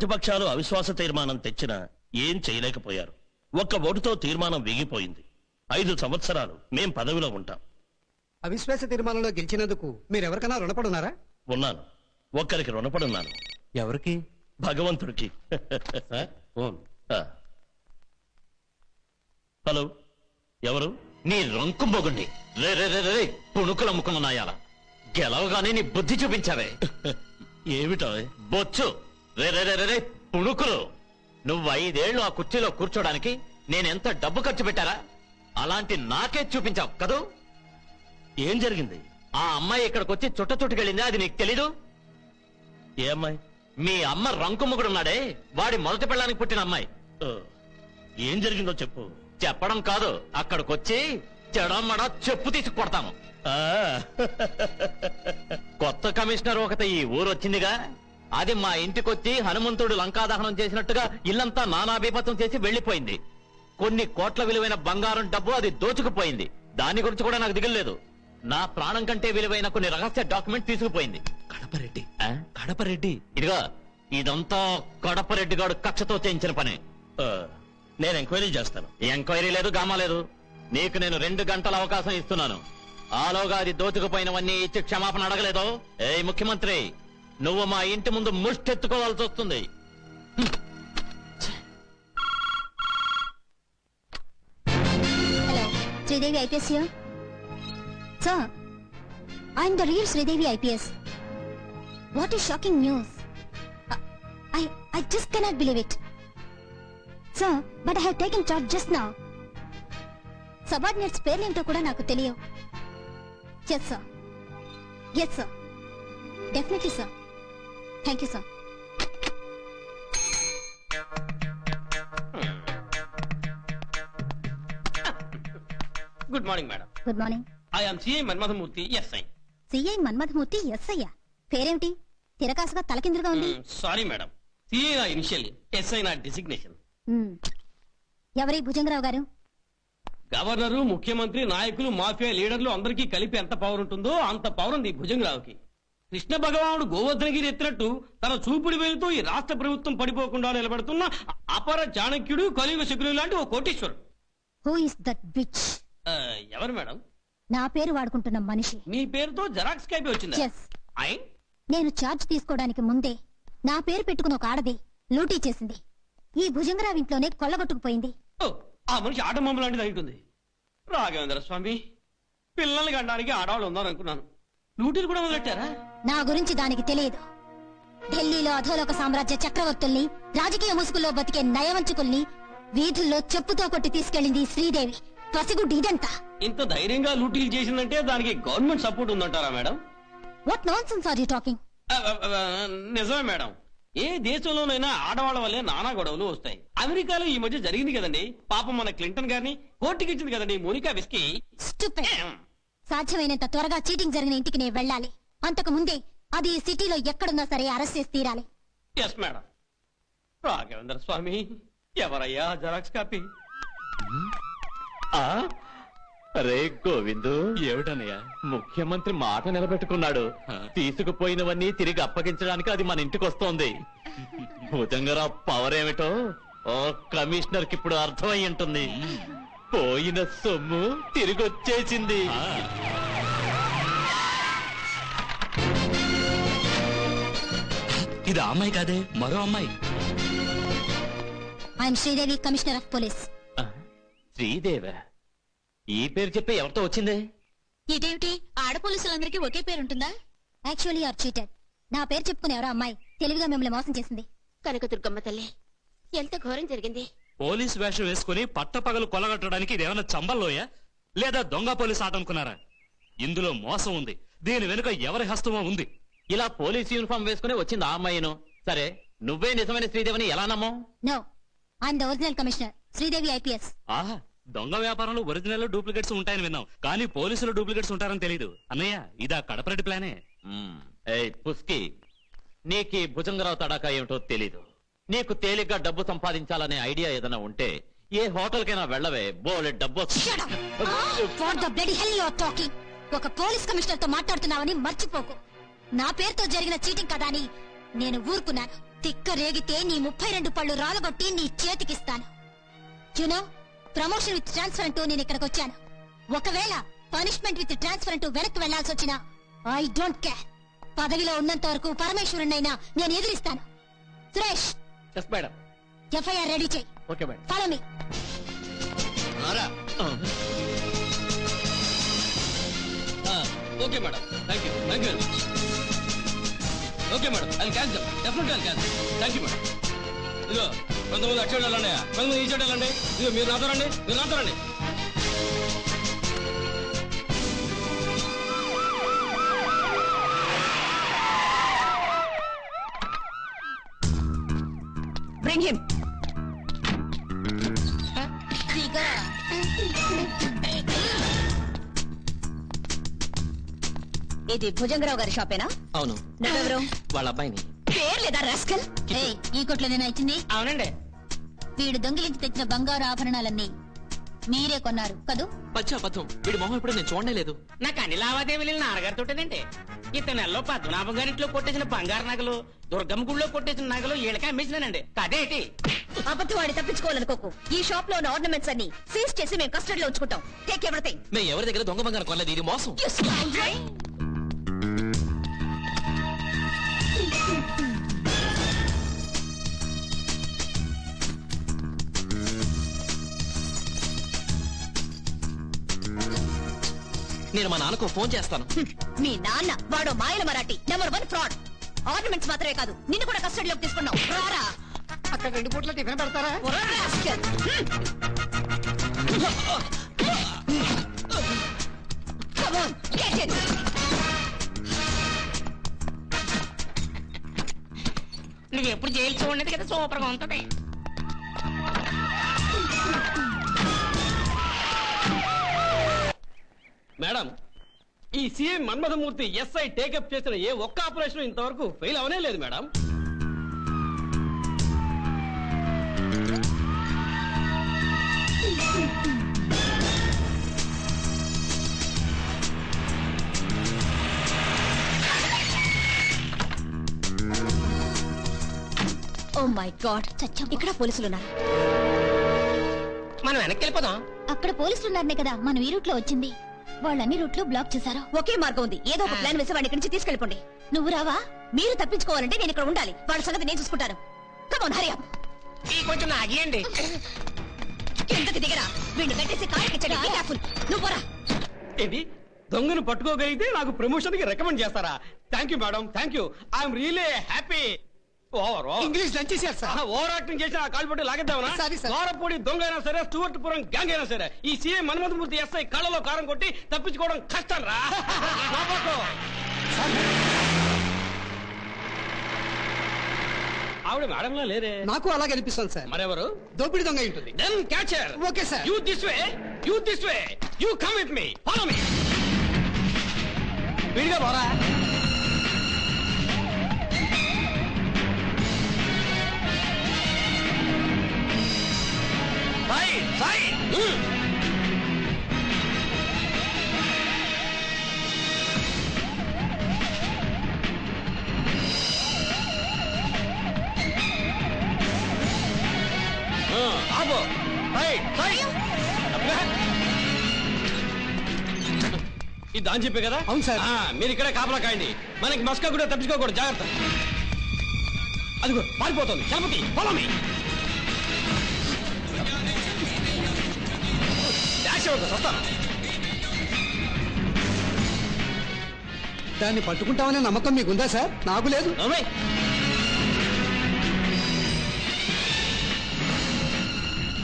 ప్రతిపక్షాలు అవిశ్వాస తీర్మానం తెచ్చినా ఏం చేయలేకపోయారు. ఒక్క ఓటుతో తీర్మానం వీగిపోయింది. ఐదు సంవత్సరాలు మేం పదవిలో ఉంటాం. అవిశ్వాస తీర్మానంలో గెలిచినందుకు మీరెవరికైనా రుణపడున్నారా? ఉన్నాను. ఒక్కరికి రుణపడున్నాను. ఎవరికి? భగవంతుడికి. ఆ. హలో. ఎవరు? నీ రంకు మొగుండి రే రే రే రే, రే పుణుకులు అమ్ముకున్న నాయాల గెలవగానే నీ బుద్ధి చూపించావే. ఏమిటో? బొచ్చు. రే రే రే రే, రే పుణుకులు నువ్వు ఐదేళ్ళు ఆ కుర్చీలో కూర్చోడానికి నేనెంత డబ్బు ఖర్చు పెట్టారా? అలాంటి నాకే చూపించావు కదూ? ఏం జరిగింది? ఆ అమ్మాయి ఇక్కడికి వచ్చి చుట్ట చుట్టుకెళ్ళిందే అది నీకు తెలీదు? ఏ అమ్మాయి? మీ అమ్మ రంకు మొగుడున్నాడే వాడి మొదటి పెళ్ళానికి పుట్టిన అమ్మాయి. ఓ, ఏం జరిగిందో చెప్పు. చెప్పడం కాదు అక్కడికొచ్చి చెడమడ చెప్పు తీసి కొడతాను ఆ, కొత్త కమిషనర్ ఒకటి ఈ ఊరు వచ్చిందిగా అది మా ఇంటికొచ్చి హనుమంతుడు లంకాదహనం చేసినట్టుగా ఇల్లంతా నానాబీపత్వం చేసి వెళ్ళిపోయింది కొన్ని కోట్ల విలువైన బంగారం డబ్బు అది దోచుకుపోయింది. దాని గురించి కూడా నాకు దిగలేదు. నా ప్రాణం కంటే విలువైన కొన్ని రహస్య డాక్యుమెంట్ తీసుకుపోయింది. కడపరెడ్డి? కడపరెడ్డి. ఇదిగో ఇదంతా కడపరెడ్డి గాడు కక్షతో చేయించిన పని. నేను ఎంక్వైరీ చేస్తాను. ఎంక్వైరీ లేదు గామా లేదు. నీకు నేను రెండు గంటల అవకాశం ఇస్తున్నాను. ఆలోగా అది దోచుకుపోయినవన్నీ ఇచ్చి క్షమాపణ అడగలేదో? ఏ ముఖ్యమంత్రి! నువ్వు మా ఇంటి ముందు ముష్టెత్తుకోవాల్సి వస్తుంది Hello, Sridevi IPS here. Sir, I'm the real Sridevi IPS. What is shocking news? Uh, I I just cannot believe it. Sir, but I have taken charge just now. Subordinates పేర్లేంటో కూడా నాకు తెలియవు yes sir yes sir definitely sir thank you sir good morning madam good morning I'm CI Manmathamurthy SI CI Manmathamurthy yes అయ్యా పేరేమిటి? తిరకాసుగా తలకిందులుగా ఉంది sorry madam CI నా initial SI నా డిసిగ్నేషన్. ఎవరి? భుజంగరావు గారు. గవర్నరు ముఖ్యమంత్రి నాయకులు మాఫియా లీడర్లు అందరికీ కలిపి ఎంత పవర్ ఉంటుందో అంత పవర్ ఉంది భుజంగరావుకి. కృష్ణ భగవానుడు గోవర్ధనగిరి ఎత్తినట్టు తన చూపుడు వెళుతూ ఈ రాష్ట్ర ప్రభుత్వం పడిపోకుండా నిలబడుతున్న అపర చాణక్యుడు కలియుగ శకులు లాంటి ఓ కోటీశ్వరుడు. హూ ఇస్ దట్ బిచ్ ఎవరు మేడం? నా పేరు వాడుకుంటున్న మనిషి. మీ పేరుతో జెరాక్స్ కాపీ వచ్చింది? నేను చార్జ్ తీసుకోవడానికి ముందే నా పేరు పెట్టుకున్న ఒక ఆడది లూటీ చేసింది. ఈ భుజంగరావు ఇంట్లోనే కొల్లగొట్టుకుపోయింది. ఓ, ఆ మనిషి ఆట బొమ్మ లాంటిది అయి ఉంటుంది. రాఘవేంద్ర స్వామి పిల్లల్ని కనడానికి ఆడవాళ్ళు ఉందారనుకున్నాను లూటీలు కూడా మొదలెట్టారా? నా గురించి దానికి తెలియదు. ఢిల్లీలో అధోలోక సామ్రాజ్య చక్రవర్తుల్ని రాజకీయ ముసుగులో బతికే నయవంచుకుల్ని వీధుల్లో చెప్పుతో కొట్టి తీసుకెళ్ళింది ఈ శ్రీదేవి. పసిగుడ్డి ఇదంతా. ఇంత ధైర్యంగా లూటీలు చేసిందంటే దానికి గవర్నమెంట్ సపోర్ట్ ఉందంటారా madam? What nonsense are you talking నిజమే మేడం. ఏ దేశంలోనైనా ఆడవాళ్ళ వల్లే నానా గొడవలు వస్తాయి. అమెరికాలో ఈ మధ్య జరిగింది కదండి. పాపం మన క్లింటన్ గారిని కోర్టుకి ఇచ్చింది కదండి మోనికా విస్కీ సాధ్యమైనంత త్వరగా చీటింగ్ జరిగిన ఇంటికి నేను వెళ్ళాలి. అంతకు ముందే అది ఈ సిటీలో ఎక్కడున్నా సరే అరెస్ట్ చేసి తీరాలి. ఎస్ మేడం రాఘవేంద్ర స్వామి ఎవరయ్యా జెరాక్స్ కాపీ ఆ? అరే గోవిందు. ఏమిటన్నయ్యా? ముఖ్యమంత్రి మాట నిలబెట్టుకున్నాడు. తీసుకుపోయినవన్నీ తిరిగి అప్పగించడానికి అది మన ఇంటికి వస్తోంది. భుజంగరావు పవర్ ఏమిటో? ఓ కమిషనర్కి ఇప్పుడు అర్థమై ఉంటుంది పోయిన సొమ్ము తిరిగి వచ్చేసింది ఇది ఆ అమ్మాయి కాదే మరో అమ్మాయి. I'm Sridevi commissioner of police. శ్రీదేవ ఈ పేరు చెప్పి ఎవరితో వచ్చిందే? ఇదేమిటి? ఆడ పోలీసులందరికీ ఒకే పేరు ఉంటుందా యాక్చువల్లీ ఆర్ చీటెడ్ నా పేరు చెప్పుకుని ఎవరో అమ్మాయి తెలివిగా మిమ్మల్ని మోసం చేసింది. కనకదుర్గమ్మ తల్లి ఎంత ఘోరం జరిగింది. పోలీస్ వేషం వేసుకుని పట్టపగలు కొలగట్టడానికి ఇదేమన్నా చంబల్లోయా? లేదా దొంగ పోలీస్ ఆట అనుకున్నారా ఇందులో మోసం ఉంది. దీని వెనుక ఎవరి హస్తమో ఉంది. ఇలా పోలీస్ యూనిఫామ్ వేసుకుని వచ్చింది ఆ అమ్మాయిను. సరే నువ్వే నిజమైన శ్రీదేవిని ఎలా నమ్మో no I'm the original commissioner Sridevi IPS. ఆహా దొంగ వ్యాపారంలో ఒరిజినల్ డూప్లికేట్స్ ఉంటాయని విన్నాం. కానీ పోలీసులు డూప్లికేట్స్ ఉంటారని తెలియదు అన్నయ్య ఇదా కడపరెడ్డి ప్లానే. ఏయ్ పుస్కి నీకు భుజంగరావు తడాకా ఏమిటో తెలీదు. నీకు తేలిగ్గా డబ్బు సంపాదించాలనే ఐడియా ఏదైనా ఉంటే ఏ హోటల్కైనా వెళ్ళవే. బోలే డబ్బు ద హెల్ ఒక పోలీస్ కమిషనర్తో మాట్లాడుతున్నావని మర్చిపోకు. నా పేరుతో జరిగిన చీటింగ్ కదా అని నేను ఊరుకున్నాను. తిక్క రేగితే నీ ముప్పై రెండు పళ్ళు రాలగొట్టి నీ చేతికిస్తాను. You know promotion with transfer అంటూ నేను ఇక్కడికి వచ్చాను. ఒకవేళ పనిష్మెంట్ విత్ ట్రాన్స్ఫర్ అంటూ వెనక్కి వెళ్ళాల్సి వచ్చినా ఐ డోంట్ కేర్ పదవిలో ఉన్నంత వరకు పరమేశ్వరుణ్ణైనా నేను ఎదిరిస్తాను. Suresh yes madam FIR ready చేయి okay madam follow me okay madam thank you thank you okay madam అది క్యాన్సల్ డెఫినెట్ అది క్యాన్సల్ థ్యాంక్ యూ మేడం ఇదిగో కొంతమంది సైడ్ వెళ్ళండి. కొంతమంది ఈ సైడ్ వెళ్ళండి. ఇదిగో మీరు నాతో రండి. మీరు నాతో రండి. బ్రింగ్ హిమ్ ఇది భుజంగరావు గారి షాపేనా? అవును. నువ్వెవరు? వాళ్ళ అబ్బాయిని. పేరు లేదా రాస్కల్? ఈ కొట్లోనేనా ఇచ్చింది? అవునండి. వీడు దొంగిలించి తెచ్చిన బంగారు ఆభరణాలన్నీ మీరే కొన్నారు కదూ? పచ్చాబద్ధం వీడి మొహం ఇప్పుడు నేను చూడనే లేదు. నాకు అన్ని లావాదేవీలు నాన్నగారితోటేనండి ఇతను నెలలో పద్మనాభం గారింట్లో కొట్టేసిన బంగారు నగలు దుర్గమ్మ గుడిలో కొట్టేసిన నగలు వీళ్ళకి అమ్మేసినానండి అదేంటి? అబద్ధం వాడి తప్పించుకోవాలనుకోకు. ఈ షాప్లో ఉన్న ఆర్నమెంట్స్ అన్ని సీజ్ చేసి మేము కస్టడీలో ఉంచుకుంటాం. టేక్ ఎవ్రీథింగ్ మేము ఎవరి దగ్గర దొంగ బంగారం కొనలేదు? ఇది మోసం. నేను మా నాన్నకు ఫోన్ చేస్తాను. మీ నాన్న వాడు మాయల Marathi number one fraud ornaments మాత్రమే కాదు నిన్ను కూడా కస్టడీలోకి తీసుకున్నాం రారా. అక్కడ రెండు పూట్ల టిఫిన్ పెడతారా. నువ్వు ఎప్పుడు జైలు చూడలేదు కదా సూపర్గా ఉంటది. మేడం ఈ సీఎం మన్మథమూర్తి ఎస్ఐ టేకప్ చేసిన ఏ ఒక్క ఆపరేషన్ ఇంతవరకు ఫెయిల్ అవనే లేదు మేడం. ఓ మై గాడ్ చచ్చాం ఇక్కడ పోలీసులు ఉన్నారు మనం వెనక్కి వెళ్ళిపోదాం. అక్కడ పోలీసులు ఉన్నారనే కదా మనం ఈ రూట్లో వచ్చింది. వాళ్ళన్ని రూట్లు బ్లాక్ చేశారు. ఒకే మార్గం ఉంది. ఏదో ఒక ప్లాన్ వేసి వాడిని ఇక్కడి నుంచి తీసుకెళ్ళిపోండి. నువ్వు రావా? మీరు తప్పించుకోవాలంటే నేను ఇక్కడ ఉండాలి. వాళ్ళ సంగతి నేను చూసుకుంటాను. కమోన్ హరి అప్ ఈ కొంచెం నాగియండి కిందకి దిగరా. వీడిని కట్టేసి కాయకిచ్చండి కేర్ఫుల్ నువ్వు పోరా. ఏంటి? దొంగను పట్టుకోగలిగితే నాకు ప్రమోషన్కి రికమెండ్ చేస్తారా? Thank you madam thank you I'm really happy over English sir. Over acting చేసి ఆ కాలు పట్టి లాగేద్దామనా? Sorry, sir. వారపూడి దొంగ అయినా సరే స్టూవర్ట్ పురం గ్యాంగ్ అయినా సరే ఈ సీఎం మన్మథమూర్తి ఎస్ఐ కళ్ళలో కారం కొట్టి తప్పించుకోవడం కష్టం రా. ఆవిడ మేడంలా లేరే నాకు అలాగే అనిపిస్తుంది సార్. మరెవరు? దోపిడి దొంగ అయి ఉంటుంది. Then catcher okay sir. You this way you this way you come with me follow me విడిగా పోరా? సాయి ఇది దాని చెప్పే కదా? అవును సార్. ఆ, మీరు ఇక్కడే కాపలా కాయండి. మనకి మస్కా కూడా తప్పించుకోకూడదు. జాగ్రత్త. అదిగో పారిపోతుంది చలపతి ఫాలో మీ. దాన్ని పట్టుకుంటామనే నమ్మకం మీకుందా సార్? నాకు లేదు.